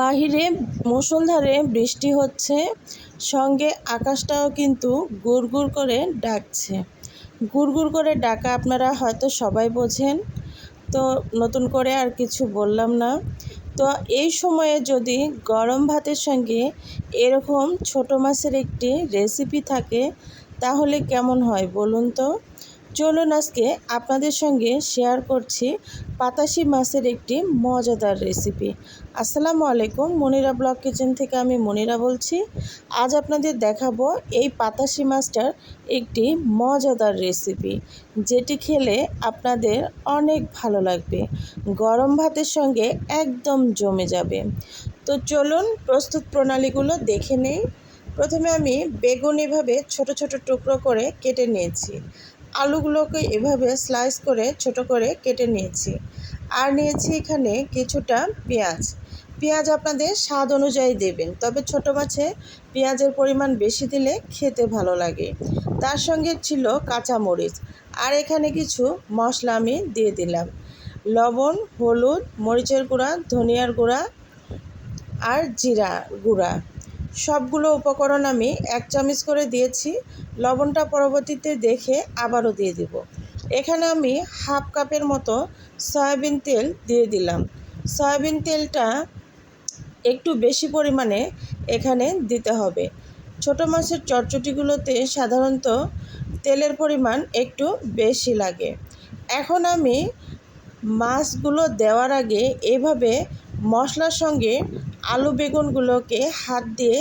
বাহিরে মুষলধারে বৃষ্টি হচ্ছে, সঙ্গে আকাশটাও কিন্তু গুড় করে ডাকছে। গুড় করে ডাকা আপনারা হয়তো সবাই বোঝেন, তো নতুন করে আর কিছু বললাম না। তো এই সময়ে যদি গরম ভাতের সঙ্গে এরকম ছোট মাছের একটি রেসিপি থাকে, তাহলে কেমন হয় বলুন তো? চলুন আজকে আপনাদের সঙ্গে শেয়ার করছি পাতাশি মাছের একটি মজাদার রেসিপি আসসালামু আলাইকুম, মনিরা ব্লগ কিচেন থেকে আমি মনিরা বলছি। আজ আপনাদের দেখাবো এই পাতাশি মাছটার একটি মজাদার রেসিপি যেটি খেলে আপনাদের অনেক ভালো লাগবে, গরম ভাতের সঙ্গে একদম জমে যাবে। তো চলুন প্রস্তুত প্রণালীগুলো দেখে নেই। প্রথমে আমি বেগুন এভাবে ছোট ছোট টুকরো করে কেটে নিয়েছি। আলুগুলোকে এভাবে স্লাইস করে ছোট করে কেটে নিয়েছি। আর নিয়েছি এখানে কিছুটা পেঁয়াজ। পেঁয়াজ আপনাদের স্বাদ অনুযায়ী দেবেন, তবে ছোট মাছে পেঁয়াজের পরিমাণ বেশি দিলে খেতে ভালো লাগে। তার সঙ্গে ছিল কাঁচামরিচ। আর এখানে কিছু মশলা আমি দিয়ে দিলাম। লবণ, হলুদ, মরিচের গুঁড়া, ধনিয়ার গুঁড়া আর জিরা গুঁড়া। সবগুলো উপকরণ আমি এক চামচ করে দিয়েছি। লবণটা পরবর্তীতে দেখে আবারও দিয়ে দেব। এখানে আমি হাফ কাপের মতো সয়াবিন তেল দিয়ে দিলাম। সয়াবিন তেলটা একটু বেশি পরিমাণে এখানে দিতে হবে। ছোট মাছের চটচটিগুলোতে সাধারণত তেলের পরিমাণ একটু বেশি লাগে। এখন আমি মাছগুলো দেওয়ার আগে এভাবে মশলার সঙ্গে আলু বেগুনগুলোকে হাত দিয়ে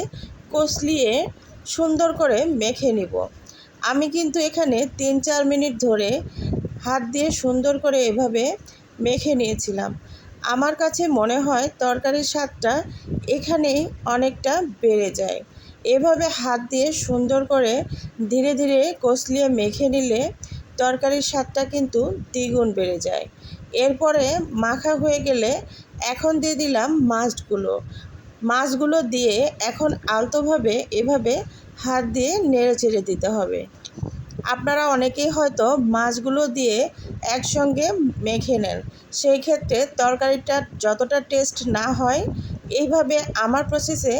কষলিয়ে সুন্দর করে মেখে নিব। আমি কিন্তু এখানে তিন চার মিনিট ধরে হাত দিয়ে সুন্দর করে এভাবে মেখে নিয়েছিলাম। আমার কাছে মনে হয় তরকারির স্বাদটা এখানেই অনেকটা বেড়ে যায়। এভাবে হাত দিয়ে সুন্দর করে ধীরে ধীরে কষলিয়ে মেখে নিলে তরকারির স্বাদটা কিন্তু দ্বিগুণ বেড়ে যায়। এরপরে মাখা হয়ে গেলে এখন দিয়ে দিলাম মাছগুলো। মাছগুলো দিয়ে এখন আলতোভাবে এভাবে হাত দিয়ে নেড়ে চেড়ে দিতে হবে। আপনারা অনেকেই হয়তো মাছগুলো দিয়ে একসঙ্গে মেখে নেন। সেই ক্ষেত্রে তরকারিটা যতটা টেস্ট না হয়, এইভাবে আমার প্রসেসে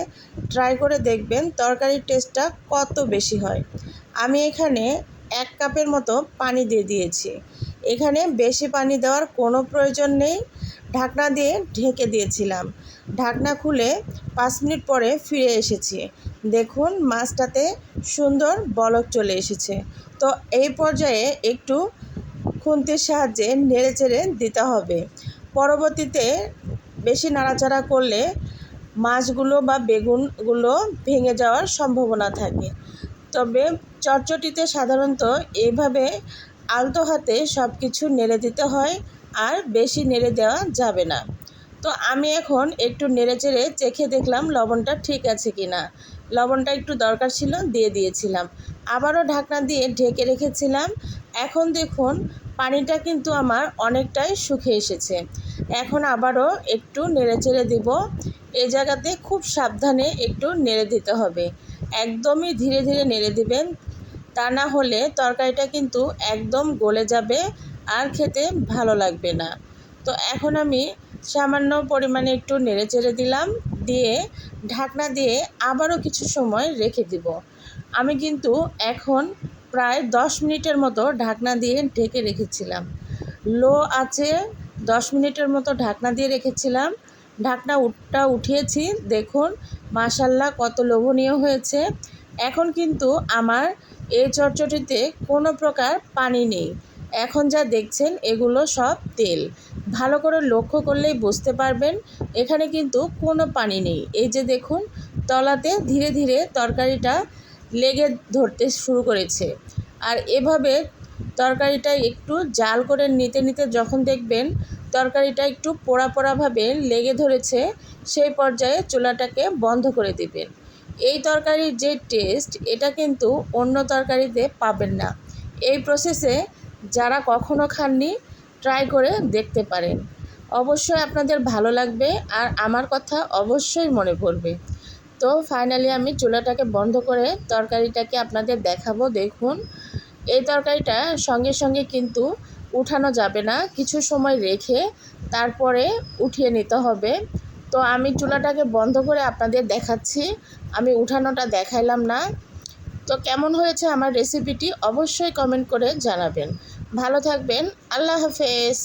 ট্রাই করে দেখবেন তরকারির টেস্টটা কত বেশি হয়। আমি এখানে এক কাপের মতো পানি দিয়ে দিয়েছি। এখানে বেশি পানি দেওয়ার কোনো প্রয়োজন নেই। ঢাকনা দিয়ে ঢেকে দিয়েছিলাম। ঢাকনা খুলে পাঁচ মিনিট পরে ফিরে এসেছি। দেখুন, মাছটাতে সুন্দর বলক চলে এসেছে। তো এই পর্যায়ে একটু খুন্তির সাহায্যে নেড়ে চেড়ে দিতে হবে। পরবর্তীতে বেশি নাড়াচাড়া করলে মাছগুলো বা বেগুনগুলো ভেঙে যাওয়ার সম্ভাবনা থাকে। তবে চটচটিতে সাধারণত এইভাবে আলতো হাতে সব কিছু নেড়ে দিতে হয়। আর বেশি নেড়ে দেওয়া যাবে না। তো আমি এখন একটু নেড়ে চেড়ে চেখে দেখলাম লবণটা ঠিক আছে কি না লবণটা একটু দরকার ছিল, দিয়ে দিয়েছিলাম। আবারও ঢাকনা দিয়ে ঢেকে রেখেছিলাম। এখন দেখুন, পানিটা কিন্তু আমার অনেকটাই শুকিয়ে এসেছে। এখন আবারও একটু নেড়ে চেড়ে দিব। এ জায়গাতে খুব সাবধানে একটু নেড়ে দিতে হবে। একদমই ধীরে ধীরে নেড়ে দিবেন। তা না হলে তরকারিটা কিন্তু একদম গলে যাবে। আর খেতে ভালো লাগবে না। তো এখন আমি সামান্য পরিমাণে একটু নেড়ে চেড়ে দিলাম, দিয়ে ঢাকনা দিয়ে আবারও কিছু সময় রেখে দিব। আমি কিন্তু এখন প্রায় দশ মিনিটের মতো ঢাকনা দিয়ে ঢেকে রেখেছিলাম। লো আছে, দশ মিনিটের মতো ঢাকনা দিয়ে রেখেছিলাম। ঢাকনা উঠটা উঠিয়েছি, দেখুন মাসাল্লাহ কত লোভনীয় হয়েছে। এখন কিন্তু আমার এই চটচটিতে কোনো প্রকার পানি নেই। এখন যা দেখছেন, এগুলো সব তেল। ভালো করে লক্ষ্য করলেই বুঝতে পারবেন, এখানে কিন্তু কোনো পানি নেই। এই যে দেখুন, তলাতে ধীরে ধীরে তরকারিটা লেগে ধরতে শুরু করেছে। আর এভাবে তরকারিটা একটু জাল করে নিতে নিতে যখন দেখবেন, তরকারিটা একটু পোড়া পোড়াভাবে লেগে ধরেছে, সেই পর্যায়ে চুলাটাকে বন্ধ করে দিবেন। এই তরকারির যে টেস্ট, এটা কিন্তু অন্য তরকারিতে পাবেন না। এই প্রসেসে যারা কখনো খাননি ট্রাই করে দেখতে পারেন। অবশ্যই আপনাদের ভালো লাগবে আর আমার কথা অবশ্যই মনে পড়বে। তো ফাইনালি আমি চুলাটাকে বন্ধ করে তরকারিটাকে আপনাদের দেখাবো, দেখুন। এই তরকারিটা সঙ্গে সঙ্গে কিন্তু উঠানো যাবে না, কিছু সময় রেখে তারপরে উঠিয়ে নিতে হবে। তো আমি চুলাটাকে বন্ধ করে আপনাদের দেখাচ্ছি। আমি উঠানোটা দেখাইলাম না। তো কেমন হয়েছে আমার রেসিপিটি অবশ্যই কমেন্ট করে জানাবেন। ভালো থাকবেন আল্লাহ হাফেজ।